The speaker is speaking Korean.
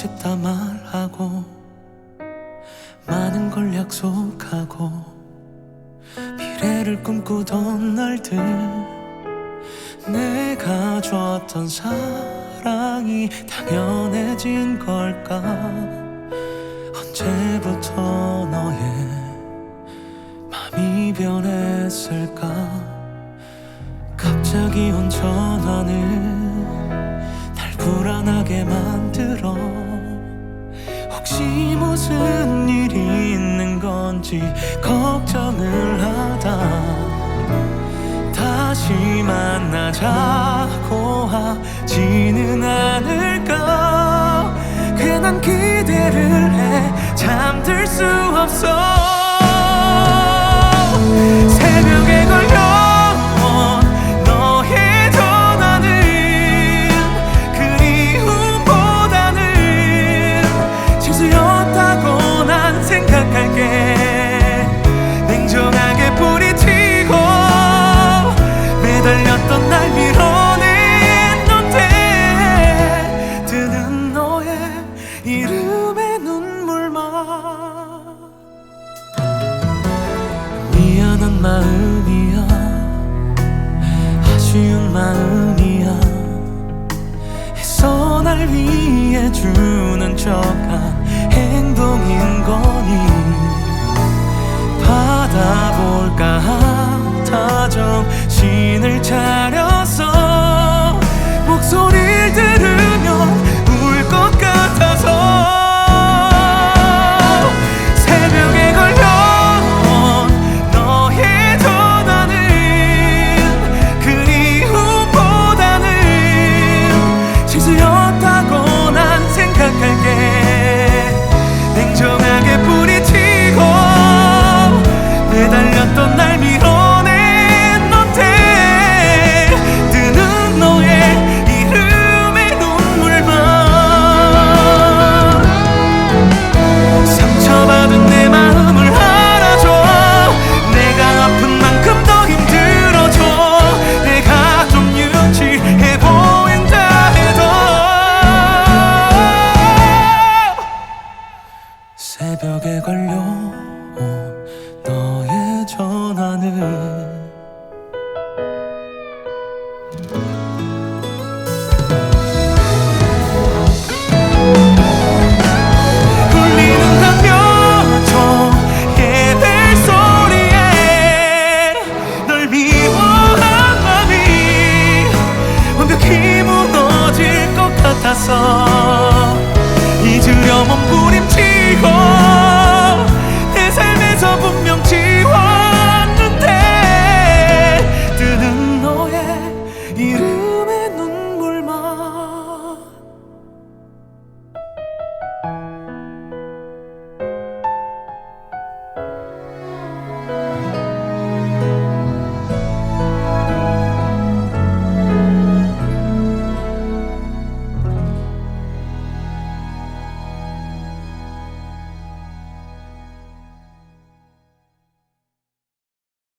싶다 말하고 많은 걸 약속하고 미래를 꿈꾸던 날들 내가 줬던 사랑이 당연해진 걸까? 언제부터 너의 맘이 변했을까? 갑자기 온 전화는 날 불안하게 만들어 혹시 무슨 일이 있는 건지 걱정을 하다. 다시 만나자고 하지는 않을까? 괜한 기대를 해 잠들 수 없어 마음이야. 아쉬운 마음이야. 애써 날 위해 주는 척한 행동인 거니. 받아볼까? 하다 정신을 차렸 새벽에 걸려온 너의 전화는 무너질 것 같아서